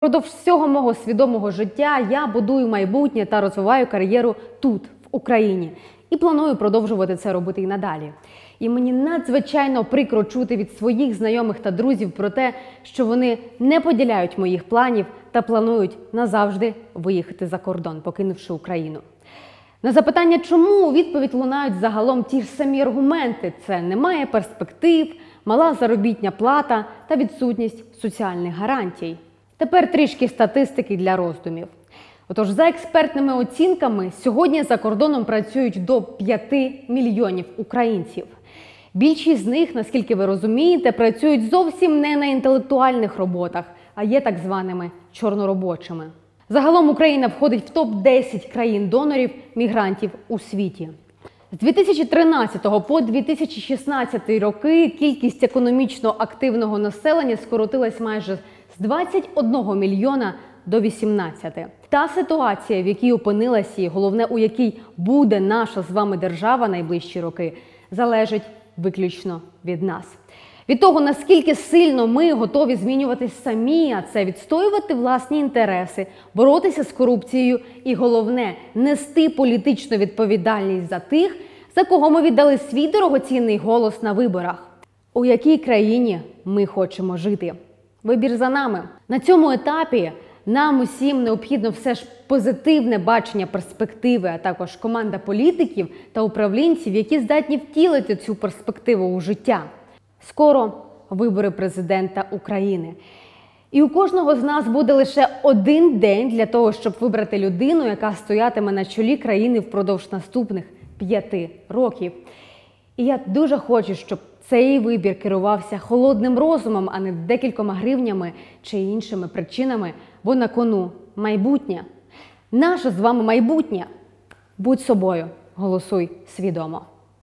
Продовж всього мого свідомого життя я будую майбутнє та розвиваю кар'єру тут, в Україні, і планую продовжувати це робити і надалі. І мені надзвичайно прикро чути від своїх знайомих та друзів про те, що вони не поділяють моїх планів та планують назавжди виїхати за кордон, покинувши Україну. На запитання, чому у відповідь лунають загалом ті ж самі аргументи: це немає перспектив, мала заробітня плата та відсутність соціальних гарантій. Тепер трішки статистики для роздумів. Отож, за експертними оцінками, сьогодні за кордоном працюють до 5 мільйонів українців. Більшість з них, наскільки ви розумієте, працюють зовсім не на інтелектуальних роботах, а є так званими чорноробочими. Загалом Україна входить в топ 10 країн-донорів мігрантів у світі. З 2013 по 2016 роки кількість економічно активного населення скоротилась майже з 21 мільйона до 18. Та ситуація, в якій опинилася, і головне, у якій буде наша з вами держава найближчі роки, залежить виключно від нас. Від того, наскільки сильно ми готові змінюватись самі, а це відстоювати власні інтереси, боротися з корупцією і головне нести політичну відповідальність за тих, за кого ми віддали свій дорогоцінний голос на виборах. У якій країні ми хочемо жити? Вибір за нами на цьому етапі. Нам усім необхідно все ж позитивне бачення перспективи, а також команда політиків та управлінців, які здатні втілити цю перспективу у життя. Скоро вибори президента України. І у кожного з нас буде лише один день для того, щоб вибрати людину, яка стоятиме на чолі країни впродовж наступних п'яти років. І я дуже хочу, щоб цей вибір керувався холодним розумом, а не декількома гривнями чи іншими причинами, бо на кону майбутнє. Наше з вами майбутнє. Будь собою, голосуй свідомо.